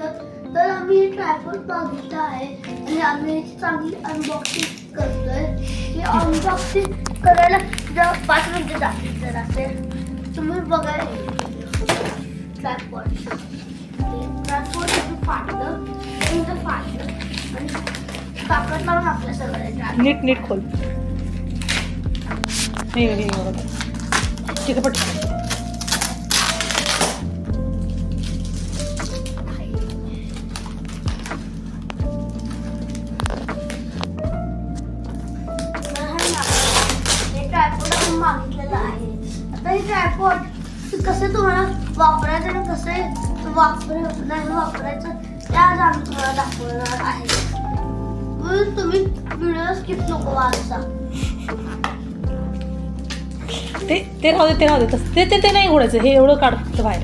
शकतात तर आम्ही ट्रायपॉड मागितलं आहे आणि आम्ही चांगली अनबॉक्सिंग करतोय. हे अनबॉक्सिंग करायला जर पाच मिनटं जातील तर असेल तुम्ही बघा ट्रायपॉड ट्रायपॉड फाटलं. तुमचं फाटलं. आणि ताकद लावून आपल्या सगळं नीट नीट खोल. नाही हे बघा. तिथे पट कसं तुम्हाला वापरायचं आणि कसं वापर नाही वापरायचं ते आज आम्ही तुम्हाला दाखवणार आहे. म्हणून तुम्ही व्हिडिओ स्किप नको वाचा. ते ते राहू दे ते राहू दे. तसं ते ते ते नाही घोडायचं हे एवढं काढ फक्त बाहेर.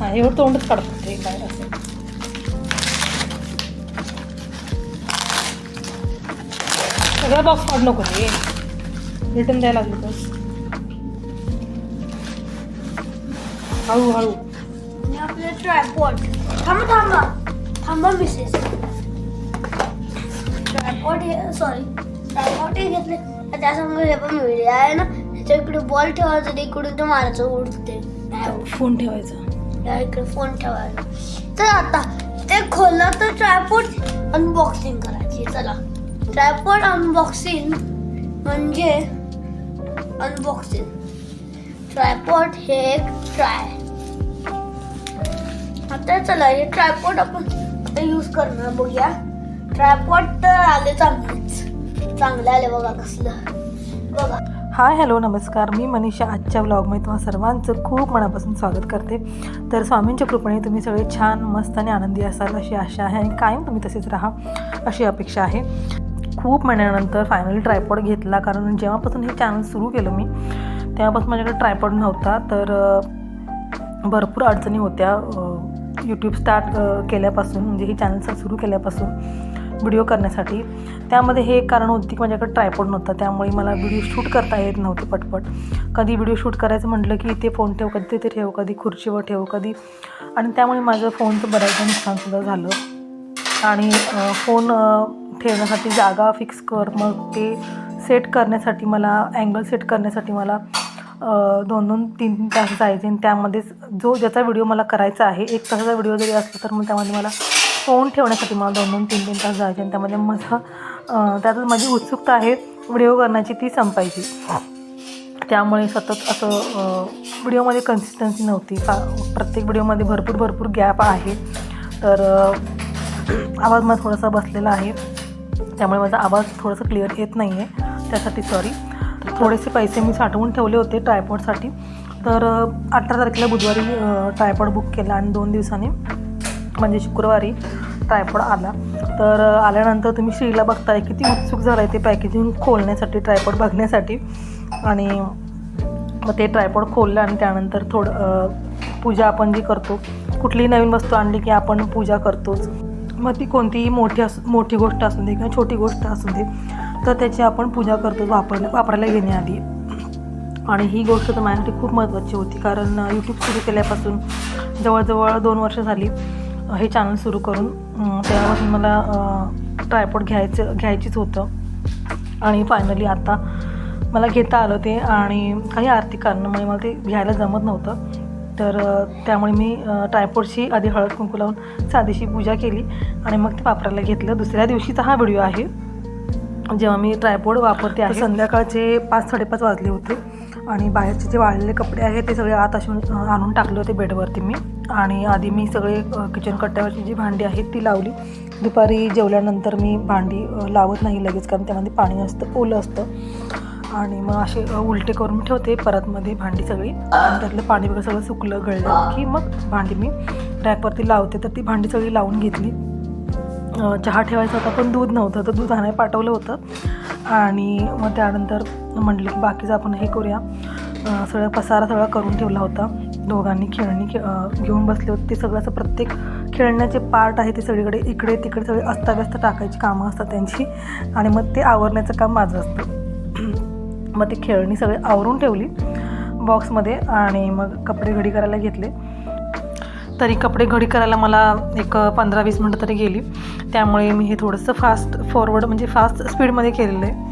हा एवढं तोंडच काढ फक्त हे बाहेर असं. सगळा बॉक्स काढ नको रे रिटर्न द्यायला लागली तर. हळू हळू. आणि आपले ट्रायपॉड थांबा थांबा. थांबा मिसेस ट्रायपॉड हे सॉरी हे घेतले. त्यासमोर हे पण आहे ना. त्याच्या इकडे बॉल ठेवायचा इकडून ते मारायचं उडते. नाही उडत. फोन ठेवायचा. इकडे फोन ठेवायला तर आता. ते खोललं तर ट्रायपॉड अनबॉक्सिंग करायची. चला. ट्रायपॉड अनबॉक्सिंग म्हणजे अनबॉक्सिंग ट्रायपॉट हे एक ट्राय आता चला हे ट्रायपॉड आपण आता यूज करणार बघूया. ट्रायपॉड तर आले चांगलेच. चांगले आले बघा कसलं. बघा. हाय हॅलो नमस्कार. मी मनीषा. आजच्या व्लॉगमध्ये तुम्हा सर्वांचं खूप मनापासून स्वागत करते. तर स्वामींच्या कृपेने तुम्ही सगळे छान मस्त आणि आनंदी असाल अशी आशा आहे आणि कायम तुम्ही तसेच राहा अशी अपेक्षा आहे. खूप महिन्यानंतर फायनली ट्रायपॉड घेतला. कारण जेव्हापासून हे चॅनल सुरू केलं मी तेव्हापासून माझ्याकडे ट्रायपॉड नव्हता. तर भरपूर अडचणी होत्या. यूट्यूब स्टार्ट केल्यापासून म्हणजे हे चॅनल सुरू केल्यापासून व्हिडिओ करण्यासाठी. त्यामध्ये हे एक कारण होती की माझ्याकडे ट्रायपॉड नव्हता. त्यामुळे मला व्हिडिओ शूट करता येत नव्हते पटपट. कधी व्हिडिओ शूट करायचं म्हटलं की ते फोन ठेव कधी तिथे ठेव कधी खुर्चीवर ठेव कधी आणि त्यामुळे माझं फोनचं बऱ्याचदा नुकसानसुद्धा झालं. आणि फोन ठेवण्यासाठी जागा फिक्स कर. मग ते सेट करण्यासाठी मला अँगल सेट करण्यासाठी मला दोन दोन तीन तीन तास जायचे आणि त्यामध्येच जो ज्याचा व्हिडिओ मला करायचा आहे एक तासाचा व्हिडिओ जरी असला तर मग त्यामध्ये मला फोन ठेवण्यासाठी मला दोन दोन तीन तीन तास जायचे. आणि त्यामध्ये माझा त्यातच माझी उत्सुकता आहे व्हिडिओ करण्याची ती संपायची. त्यामुळे सतत असं व्हिडिओमध्ये कन्सिस्टन्सी नव्हती. का प्रत्येक व्हिडिओमध्ये भरपूर भरपूर गॅप आहे. तर आवाज मला थोडासा बसलेला आहे. त्यामुळे माझा आवाज थोडंसं क्लिअर येत नाही आहे त्यासाठी सॉरी थोडेसे पैसे मी साठवून ठेवले होते ट्रायपॉडसाठी तर अठरा तारखेला बुधवारी ट्रायपॉड बुक केला आणि दोन दिवसांनी म्हणजे शुक्रवारी ट्रायपॉड आला. तर आल्यानंतर तुम्ही श्रीला बघताय किती उत्सुक झालं आहे ते पॅकेजिंग खोलण्यासाठी ट्रायपॉड बघण्यासाठी. आणि मग ते ट्रायपॉड खोललं आणि त्यानंतर थोडं पूजा आपण जी करतो कुठलीही नवीन वस्तू आणली की आपण पूजा करतोच. मग ती कोणतीही मोठी असू मोठी गोष्ट असू दे किंवा छोटी गोष्ट असू दे तर त्याची आपण पूजा करतो वापर वापरायला घेण्याआधी आणि ही गोष्ट तर माझ्यासाठी खूप महत्त्वाची होती कारण यूट्यूब सुरू केल्यापासून जवळजवळ दोन वर्ष झाली हे चॅनल सुरू करून त्यापासून मला ट्रायपॉड घ्यायचं घ्यायचीच होतं. आणि फायनली आता मला घेता आलं ते आणि काही आर्थिक कारणामुळे मला ते घ्यायला जमत नव्हतं. तर त्यामुळे मी ट्रायपॉडची आधी हळद कुंकू लावून साधीशी पूजा केली आणि मग ते वापरायला घेतलं. दुसऱ्या दिवशीचा हा व्हिडिओ आहे. जेव्हा मी ट्रायपॉड वापरते आहे संध्याकाळचे पाच साडेपाच वाजले होते आणि बाहेरचे जे वाळलेले कपडे आहेत ते सगळे आत असून आणून टाकले होते बेडवरती मी. आणि आधी मी सगळे किचन कट्ट्यावरची जी भांडी आहेत ती लावली. दुपारी जेवल्यानंतर मी भांडी लावत नाही लगेच कारण त्यामध्ये पाणी असतं ओलं असतं. आणि मग असे उलटे करून ठेवते. परतमध्ये भांडी सगळी. त्यातलं पाणी वगैरे सगळं सुकलं गळलं की मग भांडी मी रॅकवरती लावते. तर ती भांडी सगळी लावून घेतली. चहा ठेवायचा होता पण दूध नव्हतं. तर दूध आणायला पाठवलं होतं. आणि मग त्यानंतर म्हटलं की बाकीचं आपण हे करूया. सगळं पसारा सगळा करून ठेवला होता. दोघांनी खेळणी खे घेऊन बसले होते. ते सगळं असं प्रत्येक खेळण्याचे पार्ट आहे ते सगळीकडे इकडे तिकडे सगळे अस्ताव्यस्त टाकायची कामं असतात त्यांची. आणि मग ते आवरण्याचं काम माझं असतं. मग ते खेळणी सगळे आवरून ठेवली बॉक्समध्ये आणि मग कपडे घडी करायला घेतले. तरी कपडे घडी करायला मला एक पंधरा वीस मिनटं तरी गेली. त्यामुळे मी हे थोडंसं फास्ट फॉरवर्ड म्हणजे फास्ट स्पीडमध्ये केलेलं आहे.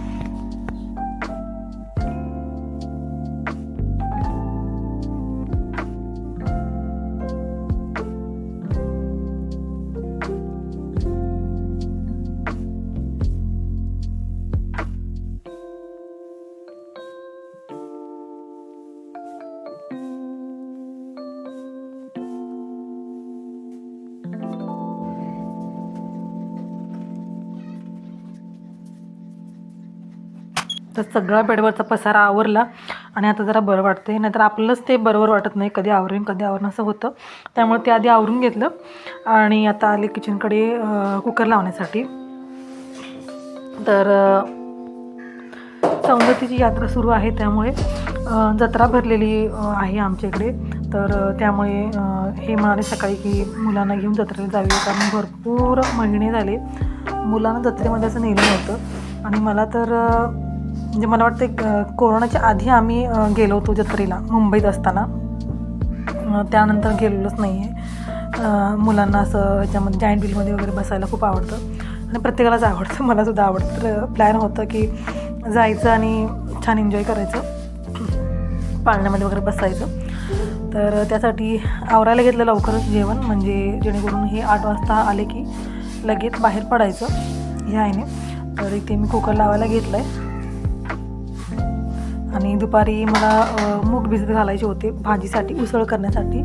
तर सगळा बेडवरचा पसारा आवरला आणि आता जरा बरं वाटते नाहीतर आपलंच ते बरोबर वाटत नाही. कधी आवरेन कधी आवरण असं होतं. त्यामुळे ते आधी आवरून घेतलं आणि आता आले किचनकडे कुकर लावण्यासाठी. तर सवलतीची यात्रा सुरू आहे त्यामुळे जत्रा भरलेली आहे आमच्या इकडे. तर त्यामुळे हे म्हणाले सकाळी की मुलांना घेऊन जत्रेला जाऊया. कारण भरपूर महिने झाले. मुलांना जत्रेमध्ये असं नेलं नव्हतं. आणि मला तर म्हणजे मला वाटतं कोरोनाच्या आधी आम्ही गेलो होतो जत्रेला मुंबईत असताना. त्यानंतर गेलेलोच नाही आहे मुलांना असं ह्याच्यामध्ये जाईंट बिलमध्ये वगैरे बसायला खूप आवडतं. आणि प्रत्येकालाच आवडतं मलासुद्धा आवडतं. तर प्लॅन होतं की जायचं आणि छान एन्जॉय करायचं. पाळण्यामध्ये वगैरे बसायचं. तर त्यासाठी आवरायला घेतलं लवकरच जेवण. म्हणजे जेणेकरून हे आठ वाजता आले की लगेच बाहेर पडायचं ह्या आईने तर इथे मी कुकर लावायला घेतलं आहे आणि दुपारी मला मूग भिजत घालायचे होते भाजीसाठी उसळ करण्यासाठी.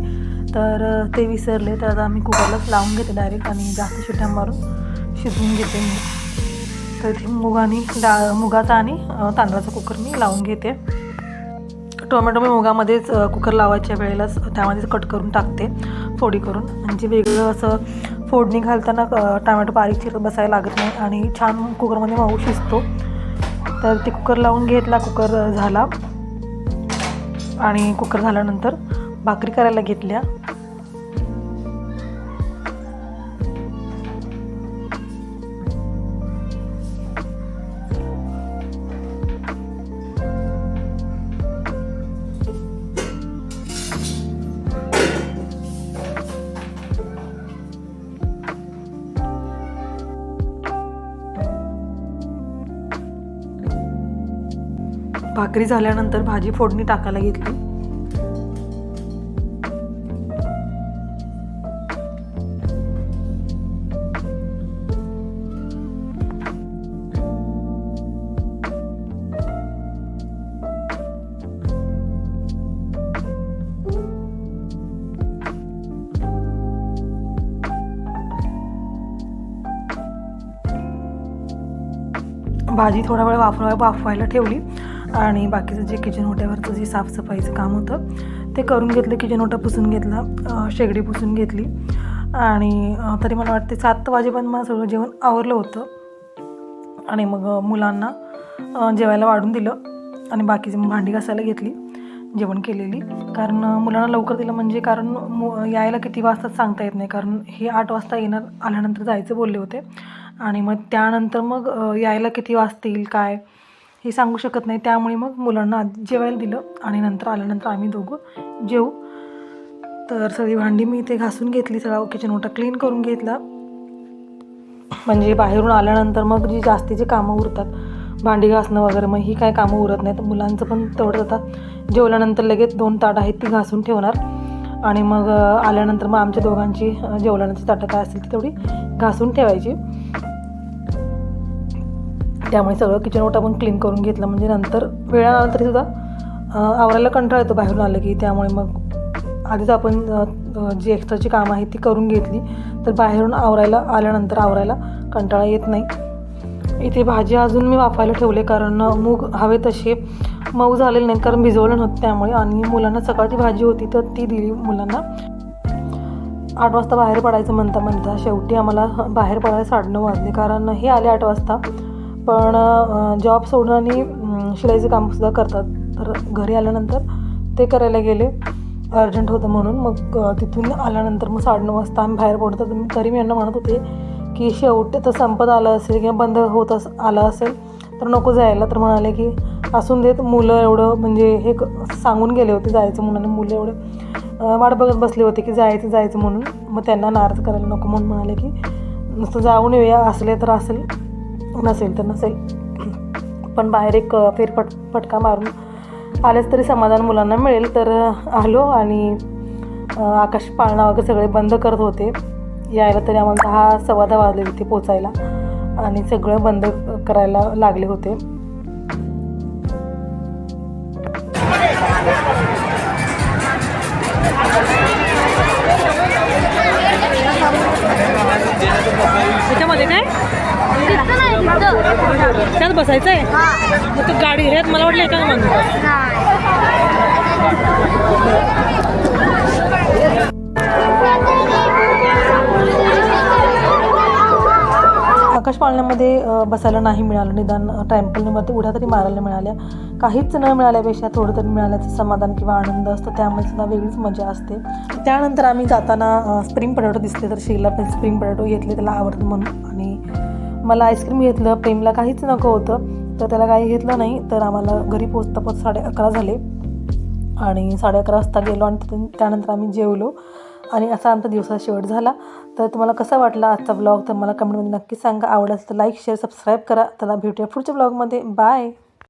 तर ते विसरले. तर आता मी कुकरलाच लावून घेते डायरेक्ट आणि जास्त शिट्ट्या मारून शिजवून घेते मी. तर ते मूग आणि डाळ मुगाचा आणि तांदळाचा कुकर मी लावून घेते. टोमॅटो मी मुगामध्येच कुकर लावायच्या वेळेलाच त्यामध्येच कट करून टाकते फोडी करून. म्हणजे वेगळं असं फोडणी घालताना टोमॅटो बारीक चिरत बसायला लागत नाही आणि छान कुकरमध्ये मऊ शिजतो. तर ते कुकर लावून घेतला कुकर झाला. आणि कुकर झाल्यानंतर भाकरी करायला घेतल्या. भाकरी झाल्यानंतर भाजी फोडणी टाकायला घेतली. भाजी थोडा वेळ वाफवा वाफवायला ठेवली. आणि बाकीचं जे किचन ओट्यावरचं जे साफसफाईचं काम होतं ते करून घेतलं. किचन ओटा पुसून घेतला शेगडी पुसून घेतली. आणि तरी मला वाटते सात वाजेपर्यंत मला सगळं जेवण आवरलं होतं. आणि मग मुलांना जेवायला वाढून दिलं. आणि बाकीची भांडी घासायला घेतली जेवण केलेली. कारण मुलांना लवकर दिलं म्हणजे कारण मु यायला किती वाजता सांगता येत नाही. कारण हे आठ वाजता येणार आल्यानंतर जायचं बोलले होते. आणि मग त्यानंतर मग यायला किती वाजतील काय? हे सांगू शकत नाही. त्यामुळे मग मुलांना आधी जेवायला दिलं आणि नंतर आल्यानंतर आम्ही दोघं जेवू. तर सगळी भांडी मी इथे घासून घेतली सगळा किचन ओटा क्लीन करून घेतला. म्हणजे बाहेरून आल्यानंतर मग जी जास्तीची कामं उरतात भांडी घासणं वगैरे मग ही काय कामं उरत नाहीत. मुलांचं पण तेवढंच आता जेवल्यानंतर लगेच दोन ताट आहेत ती घासून ठेवणार. आणि मग आल्यानंतर मग आमच्या दोघांची जेवल्यानंतर ताटं काय असतील ती तेवढी घासून ठेवायची. त्यामुळे सगळं किचन ओटा आपण क्लीन करून घेतलं. म्हणजे नंतर वेळानंतर तरीसुद्धा आवरायला कंटाळा येतो बाहेरून आलं की त्यामुळे मग आधीच आपण जी एक्स्ट्राची कामं आहेत ती करून घेतली. तर बाहेरून आवरायला आल्यानंतर आवरायला कंटाळा येत नाही. इथे भाजी अजून मी वाफायला ठेवले कारण मूग हवे तसे मऊ झालेले नाहीत कारण भिजवलं नव्हतं त्यामुळे. आणि मुलांना सकाळची भाजी होती तर ती दिली मुलांना. आठ वाजता बाहेर पडायचं म्हणता म्हणता शेवटी आम्हाला बाहेर पडायला साडेनऊ वाजले. कारण हे आले आठ वाजता. पण जॉब सोडून आणि शिलाईचं कामसुद्धा करतात. तर घरी आल्यानंतर ते करायला गेले. अर्जंट होतं म्हणून. मग तिथून आल्यानंतर मग साडेनऊ वाजता आम्ही बाहेर पडतो. तर तरी मी यांना म्हणत होते की शेवटी तर संपत आलं असेल किंवा बंद होत अस आलं असेल तर नको जायला. तर म्हणाले की असून देत मुलं एवढं म्हणजे हे सांगून गेले होते जायचं म्हणून आणि मुलं एवढं वाट बघत बसले होते की जायचं जायचं म्हणून. मग त्यांना नाराज करायला नको म्हणून म्हणाले की नुसतं जाऊन येऊया असले तर असेल. नसेल तर नसेल. पण बाहेर एक फेरफट फटका मारून आलेच तरी समाधान मुलांना मिळेल. तर आलो आणि आकाश पाळणा वगैरे सगळे बंद करत होते. यायला तरी आम्हाला दहा सव्वा दहा वाजले होते पोचायला. आणि सगळं बंद करायला लागले होते. त्याच्यामध्ये काय? त्यात बसायचं आहे मग तू गाडी ह्यात मला वाटलं एका मागं. आकाश पाळण्यामध्ये बसायला नाही मिळालं. निदान टेम्पलमध्ये उड्या तरी मारायला मिळाल्या. काहीच न मिळाल्यापेक्षा थोडं तरी मिळाल्याचं समाधान किंवा आनंद असतो. त्यामुळे सुद्धा वेगळीच मजा असते. त्यानंतर आम्ही जाताना स्प्रिंग पटॅटो दिसले तर शेला पण स्प्रिंग पटॅटो घेतले त्याला आवडतं म्हणून. आणि मला आईस्क्रीम घेतलं प्रेमला काहीच नको होतं तर त्याला काही घेतलं नाही तर आम्हाला घरी पोचता पोच साडे अकरा झाले. आणि साडे अकरा वाजता गेलो आणि त्यानंतर आम्ही जेवलो. आणि असा आमचा दिवसाचा शेवट झाला. तर तुम्हाला कसा वाटला आजचा ब्लॉग तर मला कमेंटमध्ये नक्की सांगा. आवडला तर लाईक शेअर सबस्क्राईब करा. त्याला भेटूया पुढच्या ब्लॉगमध्ये बाय